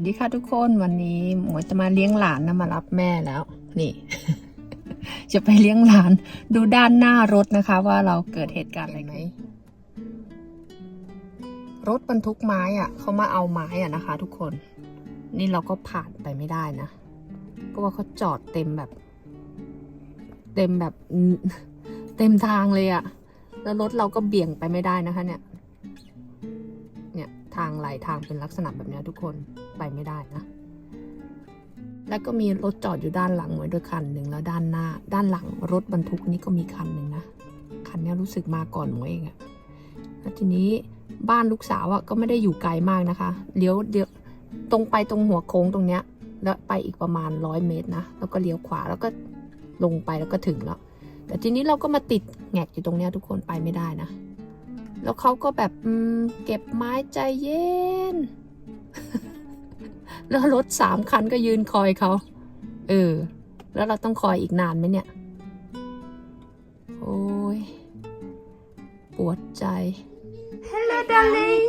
วัสดีค่ะทุกคนวันนี้หมวยจะมาเลี้ยงหลานนะมารับแม่แล้ว นี่ จะไปเลี้ยงหลาน ดูด้านหน้ารถนะคะ ว่าเราเกิดเหตุการณ์อะไรไหมรถบรรทุกไม้อะเขามาเอาไม้อะนะคะ ทุกคน นี่เราก็ผ่านไปไม่ได้นะเพราะว่าเขาจอดเต็มแบบ เต็มแบบ เต็มทางเลยอะแล้วรถเราก็เบี่ยงไปไม่ได้นะคะ เนี่ย ทางไหลทางเป็นลักษณะแบบนี้ทุกคนไปไม่ได้นะ แล้วก็มีรถจอดอยู่ด้านหลังไว้ด้วยคันหนึ่งแล้วด้านหน้า ด้านหลังรถบรรทุกนี่ก็มีคันหนึ่งนะคันนี้รู้สึกมาก่อนหมวเองอะแล้วทีนี้บ้านลูกสาวอะก็ไม่ได้อยู่ไกลมากนะคะเลี้ยวเลี้ยวตรงไปตรงหัวโค้งตรงเนี้ย แล้วไปอีกประมาณร้อยเมตรนะแล้วก็เลี้ยวขวาแล้วก็ลงไปแล้วก็ถึงแล้วแต่ทีนี้เราก็มาติดแงกอยู่ตรงเนี้ยทุกคนไปไม่ได้นะ แล้วเขาก็แบบอืมเก็บไม้ใจเย็น แล้วรถสามคันก็ยืนคอยเขาเออ แล้วเราต้องคอยอีกนานไหมเนี่ย โอ้ย ปวดใจ Hello darling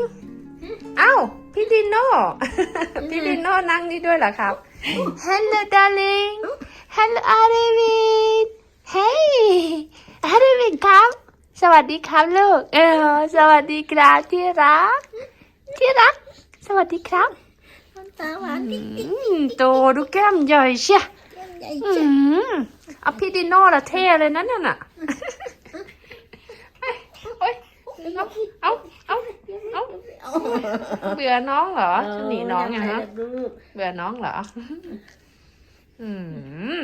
เอ้า พี่ดิโน่ พี่ดิโน่นั่งนี่ด้วยเหรอครับ Hello darling Hello Arvin Hey Arvin ครับ ส วัสดีครับลูก เออ สวัสดีครับที่รัก ที่รัก สวัสดีครับตาหวานดิอืมโตดูแก้มใหญ่เชียใหญ่อืจังมเอาพี่ดิโน่ละเท่เลยนั่นน่ะโอ๊ยเอาเอาเอาเอาเบื่อน้องเหรอจะหนีน้องไงฮะลูกเบื่อน้องเหรอ อืม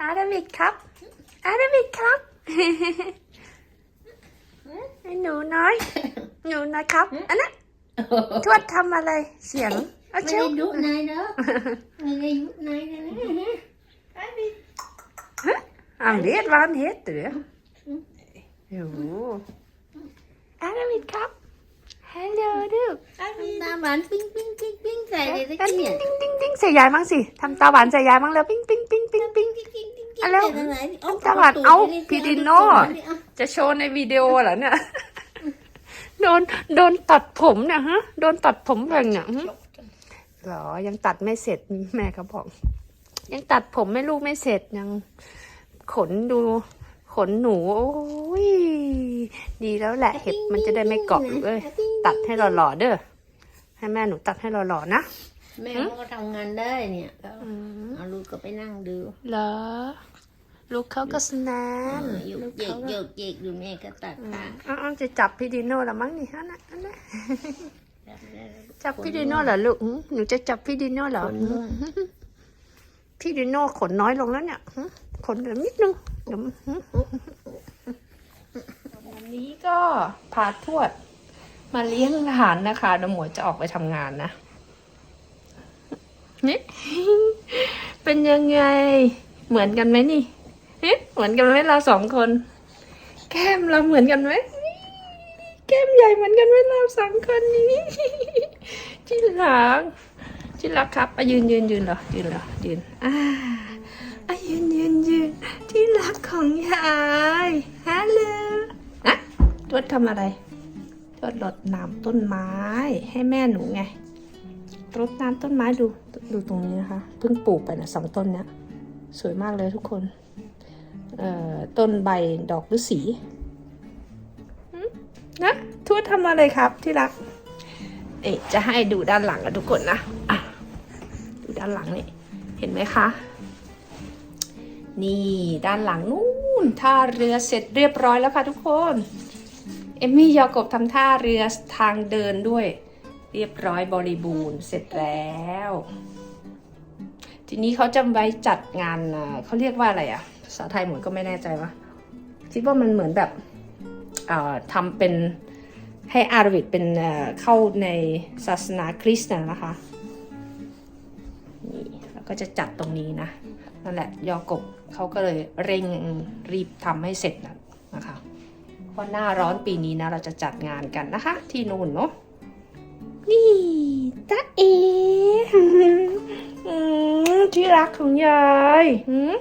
อาดามิดครับอาดามิดครับไอ้ หนูน้อย หนูน้อยครับอันนั้นทวดทำอะไรเสียงเอาไม่เชียวได้ยุนายเนาะไม่ได้ยุนายนะไอ้บิ๊ก Han vet vad han heter. Jo. Aravid ครับ Hello ลูกตาหวานปิ้งปิ้งปิ้งปิ้งใส่เลยตะอะกี้ติ้เนี่งยติ้งติ้งติ้งใส่ยายมั้งสิทำตาหวานใส่ยายมั้งแล้วปิ้งปิ้งปิ้งปิ้งปิ้งปิ้งปิ้งปิ้งอะแล้วใส่ตรงไหนตาหวานเอาพี่ดิโน่ จะโชว์ในวิดีโอเหรอเนี่ยโดนโดนตัดผมเนี่ยฮะ โดนตัดผมแบ่งเนี่ยหึเหรอ ยังตัดไม่เสร็จแม่เขาบอก ยังตัดผมไม่ลูกไม่เสร็จยัง ขนดู ขนหนู โอ้ย ดีแล้วแหละ เห็บมันจะได้ไม่เกาะลูกเอ้ยตัดให้หล่อๆเด้อ ให้แม่หนูตัดให้หล่อๆนะ แม่เขาก็ทำงานได้เนี่ยก็เอาลูกก็ไปนั่งดู เหรอ ลูกเขาก็สแนนโยกลูกเยเขา กก็โยกเยกดูแม่ก็ตัดขาอ้าวจะจับพี่ดิโน่ละมั้งนี่ฮะนะอันนะจับพี่ดิโน่เหรอลูกหึหนูจะจับพี่ดิโน่เหรอหึร่วงพี่ดิโน่ขนน้อยลงแล้วเนี่ยหึขนเหลือนิดนึงเดี๋ยวหึวันนี้ก็พาทวด มาเลี้ยงหลานนะคะเดี๋ยวหมวยจะออกไปทำงานนะ นี่ เป็นยังไง เหมือนกันไหมนี่เอ๊ะเหมือนกันไหมเราสองคน แก้มเราเหมือนกันไหมแก้มใหญ่เหมือนกันไหมเราสองคนนี้ที่รักที่รักครับอะยืนยืนยืนเหรอยืนเหรอยืนอ่าอะยืนยืนยืนที่รักของยายฮัลโหลอะทวดทำอะไรทวดรดน้ำต้นไม้ให้แม่หนูไงรดน้ำต้นไม้ดูดูตรงนี้นะคะเพิ่งปลูกไปนะสองต้นเนี้ยสวยมากเลยทุกคน ต้นใบดอกฤาษีหึนะทวดทำอะไรครับที่รักเอ๊ะจะให้ดูด้านหลังกันทุกคนนะอะดูด้านหลังนี่เห็นไหมคะ นี่ด้านหลังนู่นท่าเรือเสร็จเรียบร้อยแล้วค่ะทุกคน เอมมี่ยากบทำท่าเรือทางเดินด้วย เรียบร้อยบริบูรณ์เสร็จแล้ว ทีนี้เขาจะไว้จัดงานอ่าเขาเรียกว่าอะไรอะภา ษาไทยหมวยก็ไม่แน่ใจว่าคิดว่ามันเหมือนแบบทำเป็นให้อารวิดเป็นเข้าในศาสนาคริสต์นะคะนี่แล้วก็จะจัดตรงนี้นะนั่นแหละยอกบเขาก็เลยเร่งรีบทำให้เสร็จนะนะคะเพราะหน้าร้อนปีนี้นะเราจะจัดงานกันนะคะ ที่นู่นเนาะนี่ตาเออืมที่รักของยายหืม